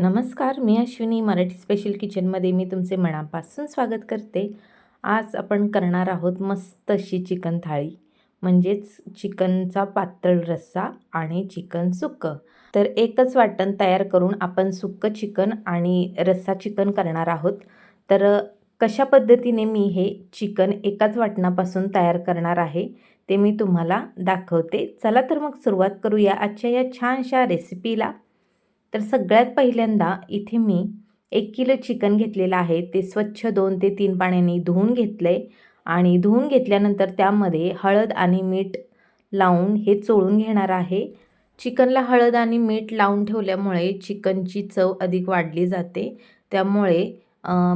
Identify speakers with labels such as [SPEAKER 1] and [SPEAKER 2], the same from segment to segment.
[SPEAKER 1] नमस्कार मी अश्विनी मराठी स्पेशल किचनमध्ये मी तुमचे मनापासून स्वागत करते. आज आपण करणार आहोत मस्त अशी चिकन थाळी म्हणजेच चिकनचा पातळ रस्सा आणि चिकन सुक्कं. तर एकच वाटण तयार करून आपण सुक्कं चिकन आणि रस्सा चिकन करणार आहोत. तर कशा पद्धतीने मी हे चिकन एकाच वाटणापासून तयार करणार आहे ते मी तुम्हाला दाखवते. चला तर मग सुरुवात करूया आजच्या या छानशा रेसिपीला तर सगळ्यात पहिल्यांदा इथे मी एक किलो चिकन घेतलेलं आहे. ते स्वच्छ दोन ते तीन पाण्याने धुवून घेतलं आहे आणि धुवून घेतल्यानंतर त्यामध्ये हळद आणि मीठ लावून हे चोळून घेणार आहे. चिकनला हळद आणि मीठ लावून ठेवल्यामुळे चिकनची चव अधिक वाढली जाते. त्यामुळे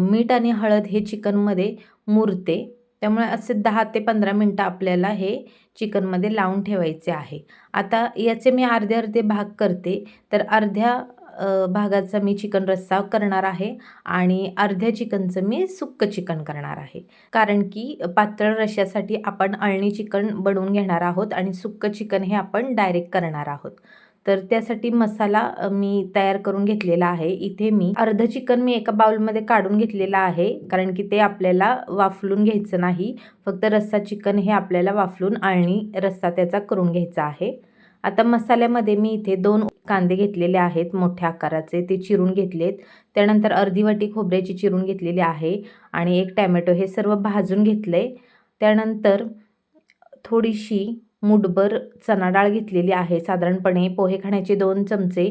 [SPEAKER 1] मीठ आणि हळद हे चिकनमध्ये मुरते. त्यामुळे असे दहा ते पंधरा मिनटं आपल्याला हे चिकनमध्ये लावून ठेवायचे आहे. आता याचे मी अर्धे अर्धे भाग करते. तर अर्ध्या भागाचा मी चिकन रस्सा करणार आहे आणि अर्ध्या चिकनचं मी सुक्क चिकन करणार आहे. कारण की पातळ रश्श्यासाठी आपण अळणी चिकन बनवून घेणार आहोत आणि सुक्क चिकन हे आपण डायरेक्ट करणार आहोत. तर त्यासाठी मसाला मी तयार करून घेतलेला आहे. इथे मी अर्ध चिकन मी एका बाउलमध्ये काढून घेतलेलं आहे कारण की ते आपल्याला वाफलून घ्यायचं नाही. फक्त रस्सा चिकन हे आपल्याला वाफलून आणि रस्सा त्याचा करून घ्यायचा आहे. आता मसाल्यामध्ये मी इथे दोन कांदे घेतलेले आहेत मोठ्या आकाराचे. ते चिरून घेतलेत. त्यानंतर अर्धी वाटी खोबऱ्याची चिरून घेतलेली आहे आणि एक टॅमॅटो हे सर्व भाजून घेतले त्यानंतर थोडीशी मुठभर चणा डाळ घेतलेली आहे. साधारणपणे पोहे खाण्याचे दोन चमचे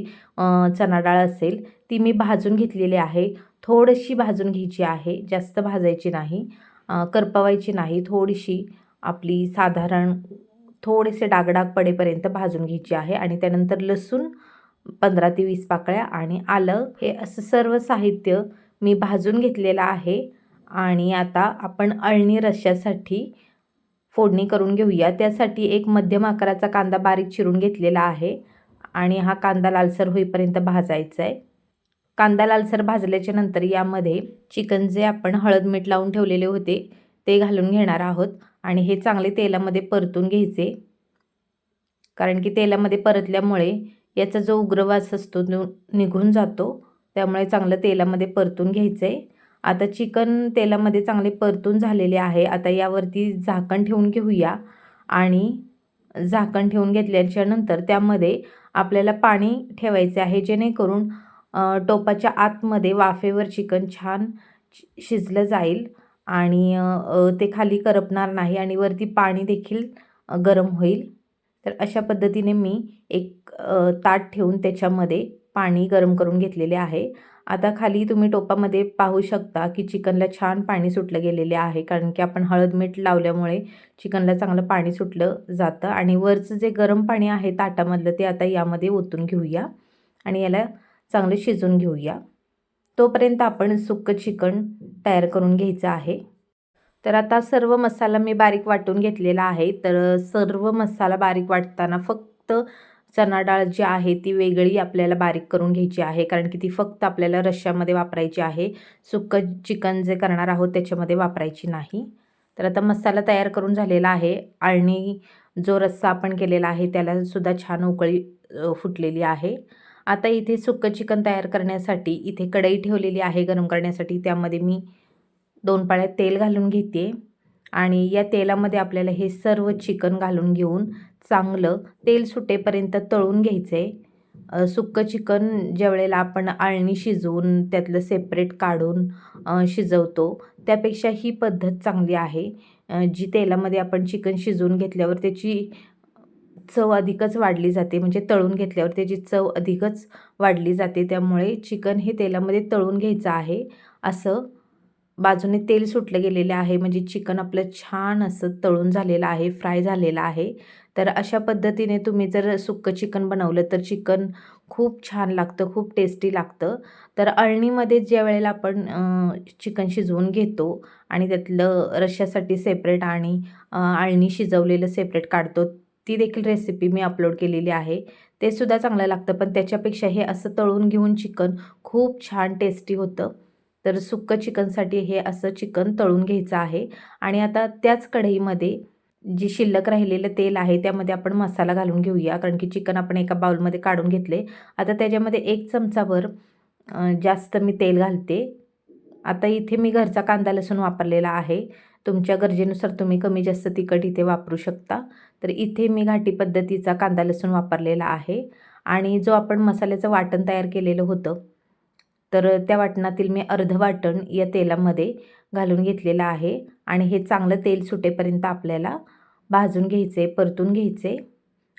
[SPEAKER 1] चणा डाळ असेल. ती मी भाजून घेतलेली आहे. थोडीशी भाजून घ्यायची आहे. जास्त भाजायची नाही. करपवायची नाही. थोडीशी आपली साधारण थोडेसे डागडाग पडेपर्यंत भाजून घ्यायची आहे आणि त्यानंतर लसूण पंधरा ते वीस पाकळ्या आणि आलं. हे असं सर्व साहित्य मी भाजून घेतलेलं आहे. आणि आता आपण अळणी रश्श्यासाठी फोडणी करून घेऊया. त्यासाठी एक मध्यम आकाराचा कांदा बारीक चिरून घेतलेला आहे आणि हा कांदा लालसर होईपर्यंत भाजायचा आहे. कांदा लालसर भाजल्याच्या नंतर यामध्ये चिकन जे आपण हळद मीठ लावून ठेवलेले होते ते घालून घेणार आहोत आणि हे चांगले तेलामध्ये परतून घ्यायचे. कारण की तेलामध्ये परतल्यामुळे याचा जो उग्रवास असतो तो निघून जातो त्यामुळे चांगलं तेलामध्ये परतून घ्यायचं आहे आता चिकन तेलामध्ये चांगले परतून झालेले आहे. आता यावरती झाकण ठेवून घेऊया. आणि झाकण ठेवून घेतल्याच्या नंतर त्यामध्ये आपल्याला पाणी ठेवायचे आहे. जेणेकरून टोपाच्या आतमध्ये वाफेवर चिकन छान शिजलं जाईल. आणि ते खाली करपणार नाही आणि वरती पाणी देखील गरम होईल. तर अशा पद्धतीने मी एक ताट ठेवून त्याच्यामध्ये पाणी गरम करून घेतलेले आहे. आता खाली तुम्ही टोपामध्ये पाहू शकता की चिकनला छान पाणी सुटलं गेलेले आहे कारण की आपण हळद मीठ लावल्यामुळे चिकनला चांगलं पाणी सुटलं जातं. आणि वरचं जे गरम पाणी आहे ताटामधलं ते आता यामध्ये ओतून घेऊया आणि याला चांगलं शिजून घेऊया. तोपर्यंत आपण सुक्कं चिकन तयार करून घ्यायचं आहे. तर आता सर्व मसाला मी बारीक वाटून घेतलेला आहे. तर सर्व मसाला बारीक वाटताना फक्त चणा डाळ जी आहे ती वेगळी आपल्याला बारीक करून घ्यायची आहे कारण की ती फक्त आपल्याला रश्श्यामध्ये वापरायची आहे. सुकं चिकन जे करणार आहोत त्याच्यामध्ये वापरायची नाही. तर आता मसाला तयार करून झालेला आहे. आणि जो रस्सा आपण केलेला आहे त्यालासुद्धा छान उकळी फुटलेली आहे. आता इथे सुक्कं चिकन तयार करण्यासाठी इथे कढई ठेवलेली आहे गरम करण्यासाठी. त्यामध्ये मी दोन पाळ्यात तेल घालून घेते. आणि या तेलामध्ये आपल्याला हे सर्व चिकन घालून घेऊन चांगलं तेल सुटेपर्यंत तळून घ्यायचं आहे सुक्कं चिकन ज्यावेळेला आपण आळणी शिजवून त्यातलं सेपरेट काढून शिजवतो त्यापेक्षा ही पद्धत चांगली आहे. जी तेलामध्ये आपण चिकन शिजवून घेतल्यावर त्याची चव अधिकच वाढली जाते म्हणजे तळून घेतल्यावर त्याची चव अधिकच वाढली जाते त्यामुळे चिकन हे तेलामध्ये तळून घ्यायचं आहे असं बाजूने तेल सुटलं गेलेलं आहे. म्हणजे चिकन आपलं छान असं तळून झालेलं आहे फ्राय झालेलं आहे. तर अशा पद्धतीने तुम्ही जर सुक्कं चिकन बनवलं तर चिकन खूप छान लागतं खूप टेस्टी लागतं. तर अळणीमध्ये ज्या वेळेला आपण चिकन शिजवून घेतो आणि त्यातलं रश्श्यासाठी सेपरेट आणि अळणी शिजवलेलं सेपरेट काढतो ती देखील रेसिपी मी अपलोड केलेली आहे. ते सुद्धा चांगलं लागतं. पण त्याच्यापेक्षा हे असं तळून घेऊन चिकन खूप छान टेस्टी होतं. तर सुक्क चिकनसाठी हे असं चिकन तळून घ्यायचं आहे. आणि आता त्याच कढईमध्ये जी शिल्लक राहिलेलं तेल आहे त्यामध्ये आपण मसाला घालून घेऊया. कारण की चिकन आपण एका बाउलमध्ये काढून घेतले. आता त्याच्यामध्ये एक चमचाभर जास्त मी तेल घालते. आता इथे मी घरचा कांदा लसूण वापरलेला आहे. तुमच्या गरजेनुसार तुम्ही कमी जास्त तिखट इथे वापरू शकता. तर इथे मी घाटी पद्धतीचा कांदा लसूण वापरलेला आहे. आणि जो आपण मसाल्याचं वाटण तयार केलेलं होतं तर त्या वाटणातील मी अर्ध वाटण या तेलामध्ये घालून घेतलेलं आहे आणि हे चांगलं तेल सुटेपर्यंत आपल्याला भाजून घ्यायचे परतून घ्यायचे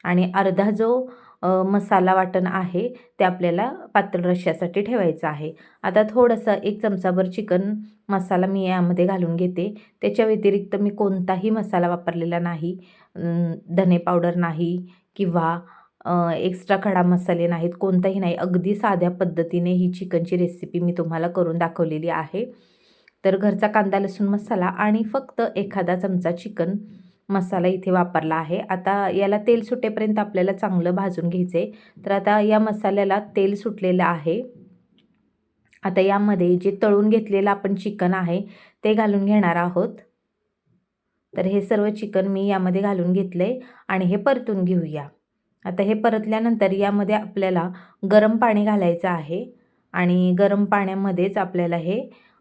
[SPEAKER 1] आणि अर्धा जो मसाला वाटण आहे ते आपल्याला पातळ रश्श्यासाठी ठेवायचं आहे. आता थोडंसं एक चमचाभर चिकन मसाला मी यामध्ये घालून घेते. त्याच्या व्यतिरिक्त मी कोणताही मसाला वापरलेला नाही. धने पावडर नाही किंवा एक्स्ट्रा खडा मसाले नाहीत कोणताही नाही. अगदी साध्या पद्धतीने ही चिकनची रेसिपी मी तुम्हाला करून दाखवलेली आहे. तर घरचा कांदा लसूण मसाला आणि फक्त एखादा चमचा चिकन मसाला इथे वापरला आहे. आता याला तेल सुटेपर्यंत आपल्याला चांगलं भाजून घ्यायचं आहे तर आता या मसाल्याला तेल सुटलेलं आहे. आता यामध्ये जे तळून घेतलेलं आपण चिकन आहे ते घालून घेणार आहोत. तर हे सर्व चिकन मी यामध्ये घालून घेतलं आहे आणि हे परतून घेऊया. आता हे परतल्यानंतर यामध्ये आपल्याला गरम पाणी घालायचं आहे आणि गरम पाण्यामध्येच आपल्याला हे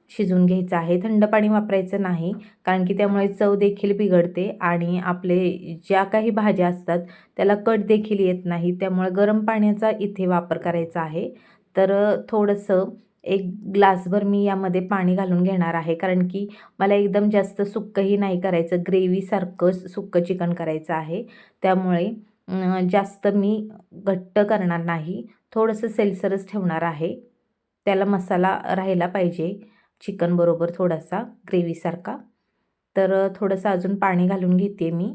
[SPEAKER 1] शिजून घ्यायचं आहे. थंड पाणी वापरायचं नाही कारण की त्यामुळे चव देखील बिघडते आणि आपले ज्या काही भाज्या असतात त्याला कट देखील येत नाही त्यामुळे गरम पाण्याचा इथे वापर करायचा आहे. तर थोडंसं एक ग्लासभर मी यामध्ये पाणी घालून घेणार आहे कारण की मला एकदम जास्त सुक्कंही नाही करायचं ग्रेव्हीसारखं सुक्कं चिकन करायचं आहे. त्यामुळे जास्त मी घट्ट करणार नाही. थोडंसं सेल्सरच ठेवणार आहे. त्याला मसाला राहायला पाहिजे. चिकनबरोबर थोडासा ग्रेव्हीसारखा तर थोडंसं अजून पाणी घालून घेते मी.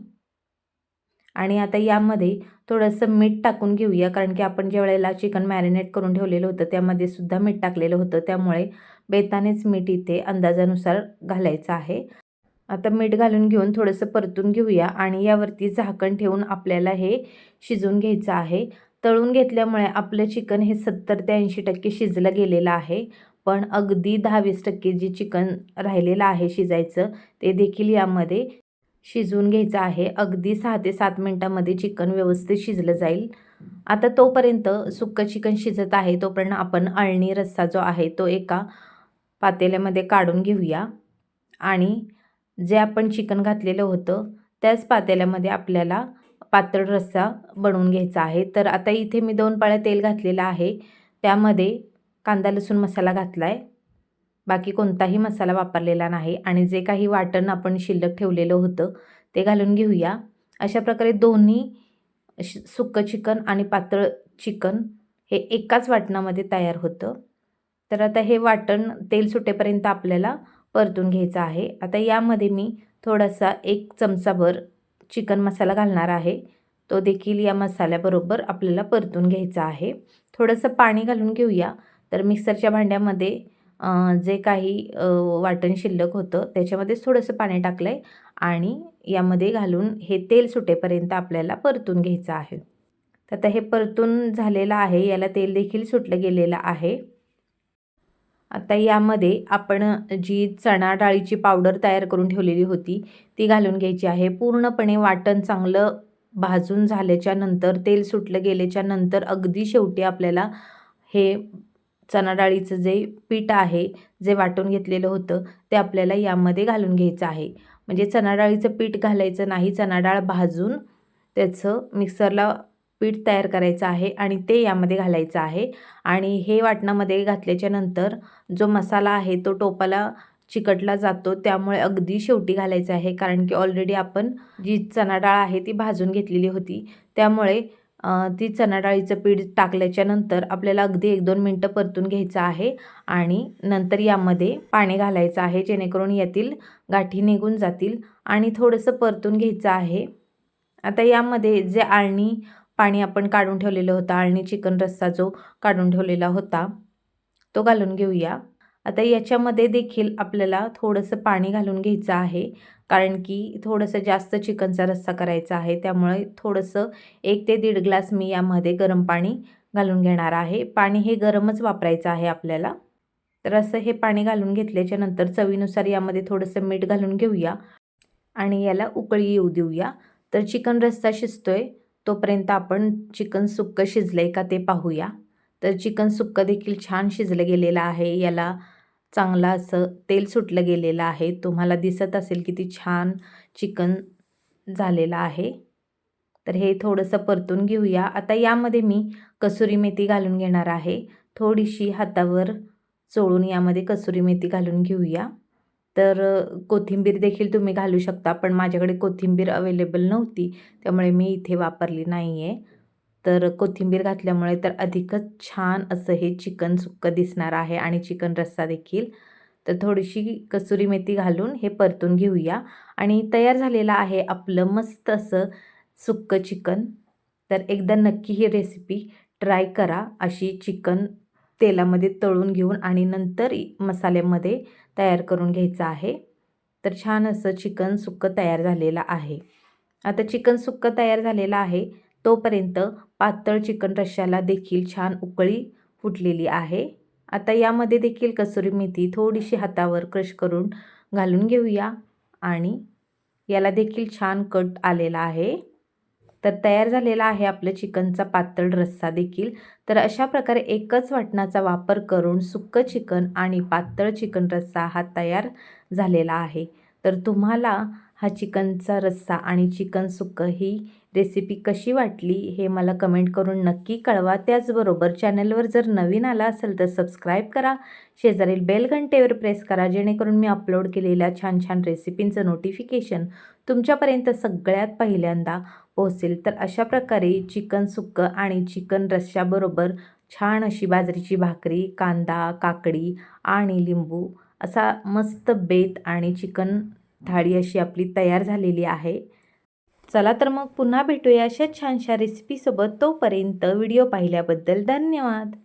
[SPEAKER 1] आणि आता यामध्ये थोडंसं मीठ टाकून घेऊया. कारण की आपण ज्या वेळेला चिकन मॅरिनेट करून ठेवलेलं होतं त्यामध्ये सुद्धा मीठ टाकलेलं होतं. त्यामुळे बेतानेच मीठ इथे अंदाजानुसार घालायचं आहे. आता मीठ घालून घेऊन थोडंसं परतून घेऊया आणि यावरती झाकण ठेवून आपल्याला हे शिजवून घ्यायचं आहे. तळून घेतल्यामुळे आपलं चिकन हे सत्तर ते ऐंशी टक्के शिजलं गेलेलं आहे. पण अगदी दहावीस टक्के जे चिकन राहिलेलं आहे शिजायचं ते देखील यामध्ये शिजवून घ्यायचं आहे. अगदी सहा ते सात मिनटामध्ये चिकन व्यवस्थित शिजलं जाईल. आता तोपर्यंत सुक्कं चिकन शिजत आहे तोपर्यंत आपण अळणी रस्सा जो आहे तो एका पातेल्यामध्ये काढून घेऊया. आणि जे आपण चिकन घातलेलं होतं त्याच पातेल्यामध्ये आपल्याला पातळ रस्सा बनवून घ्यायचा आहे. तर आता इथे मी दोन पाळ्या तेल घातलेलं आहे. त्यामध्ये कांदा लसूण मसाला घातला आहे बाकी कोणताही मसाला वापरलेला नाही. आणि जे काही वाटण आपण शिल्लक ठेवलेलं होतं ते घालून घेऊया. अशा प्रकारे दोन्ही सुक्कं चिकन आणि पातळ चिकन हे एकाच वाटणामध्ये तयार होतं. तर आता हे वाटण तेल सुटेपर्यंत आपल्याला परतून घ्यायचं आहे. आता यामध्ये मी थोडासा एक चमचाभर चिकन मसाला घालणार आहे. तो देखील या मसाल्याबरोबर आपल्याला परतून घ्यायचा आहे. थोडंसं पाणी घालून घेऊया. तर मिक्सरच्या भांड्यामध्ये जे काही वाटण शिल्लक होतं त्याच्यामध्येच थोडंसं पाणी टाकलं आहे आणि यामध्ये घालून हे तेल सुटेपर्यंत आपल्याला परतून घ्यायचं आहे. तर आता हे परतून झालेलं आहे. याला तेल देखील सुटलं गेलेलं आहे. आता यामध्ये आपण जी चणा डाळीची पावडर तयार करून ठेवलेली होती ती घालून घ्यायची आहे. पूर्णपणे वाटण चांगलं भाजून झाल्याच्यानंतर तेल सुटलं गेल्याच्यानंतर अगदी शेवटी आपल्याला हे चणा डाळीचं जे पीठ आहे जे वाटून घेतलेलं होतं ते आपल्याला यामध्ये घालून घ्यायचं आहे. म्हणजे चणा डाळीचं पीठ घालायचं नाही चणा डाळ भाजून त्याचं मिक्सरला पीठ तयार करायचं आहे आणि ते यामध्ये घालायचं आहे. आणि हे वाटणामध्ये घातल्याच्या नंतर जो मसाला आहे तो टोपाला चिकटला जातो. त्यामुळे अगदी शेवटी घालायचं आहे. कारण की ऑलरेडी आपण जी चणा डाळ आहे ती भाजून घेतलेली होती. त्यामुळे ती चणा डाळीचं पीठ टाकल्याच्या नंतर आपल्याला अगदी एक दोन मिनटं परतून घ्यायचं आहे. आणि नंतर यामध्ये पाणी घालायचं आहे. जेणेकरून यातील गाठी निघून जातील. आणि थोडंसं परतून घ्यायचं आहे. आता यामध्ये जे आळणी पाणी आपण काढून ठेवलेलं होतं आणि चिकन रस्सा जो काढून ठेवलेला होता तो घालून घेऊया. आता याच्यामध्ये देखील आपल्याला थोडंसं पाणी घालून घ्यायचं आहे कारण की थोडंसं जास्त चिकनचा रस्सा करायचा आहे त्यामुळे थोडंसं एक ते दीड ग्लास मी यामध्ये गरम पाणी घालून घेणार आहे. पाणी हे गरमच वापरायचं आहे आपल्याला. तर असं हे पाणी घालून घेतल्याच्या नंतर चवीनुसार यामध्ये थोडंसं मीठ घालून घेऊया आणि याला उकळी येऊ देऊया. तर चिकन रस्सा शिजतोय. तोपर्यंत आपण चिकन सुक्कं शिजलं आहे का ते पाहूया. तर चिकन सुक्कं देखील छान शिजलं गेलेलं आहे. याला चांगलं असं तेल सुटलं गेलेलं आहे. तुम्हाला दिसत असेल किती छान चिकन झालेलं आहे. तर हे थोडंसं परतून घेऊया. आता यामध्ये मी कसुरी मेथी घालून घेणार आहे. थोडीशी हातावर चोळून यामध्ये कसुरी मेथी घालून घेऊया. तर कोथिंबीर देखील तुम्ही घालू शकता पण माझ्याकडे कोथिंबीर अवेलेबल नव्हती त्यामुळे मी इथे वापरली नाही आहे तर कोथिंबीर घातल्यामुळे तर अधिकच छान असं हे चिकन सुक्कं दिसणार आहे आणि चिकन रस्सा देखील. तर थोडीशी कसुरी मेथी घालून हे परतून घेऊया. आणि तयार झालेलं आहे आपलं मस्त असं सुक्कं चिकन. तर एकदा नक्की ही रेसिपी ट्राय करा. अशी चिकन तेलामध्ये तळून घेऊन आणि नंतर मसाल्यामध्ये तयार करून घ्यायचं आहे. तर छान असं चिकन सुक्कं तयार झालेलं आहे. आता चिकन सुक्कं तयार झालेलं आहे. तोपर्यंत पातळ चिकन रश्श्याला देखील छान उकळी फुटलेली आहे. आता यामध्ये देखील कसुरी मेथी थोडीशी हातावर क्रश करून घालून घेऊया. आणि याला देखील छान कट आलेला आहे. तर तयार झालेला आहे आपलं चिकनचा पातळ रस्सा देखील. तर अशा प्रकारे एकच वाटणाचा वापर करून सुक्कं चिकन आणि पातळ चिकन रस्सा हा तयार झालेला आहे. तर तुम्हाला हा चिकनचा रस्सा आणि चिकन सुक्कं ही रेसिपी कशी वाटली हे मला कमेंट करून नक्की कळवा. त्याचबरोबर चॅनलवर जर नवीन आला असेल तर सबस्क्राईब करा. शेजारील बेल घंटेवर प्रेस करा जेणेकरून मी अपलोड केलेल्या छान छान रेसिपींचं नोटिफिकेशन तुमच्यापर्यंत सगळ्यात पहिल्यांदा पोहोचेल. तर अशा प्रकारे चिकन सुक्कं आणि चिकन रश्श्याबरोबर छान अशी बाजरीची भाकरी कांदा काकडी आणि लिंबू असा मस्त बेत आणि चिकन थाळी अशी आपली तयार झालेली आहे. चला तर मग पुन्हा भेटूया अशाच छानशा रेसिपीसोबत तोपर्यंत व्हिडिओ पाहिल्याबद्दल धन्यवाद.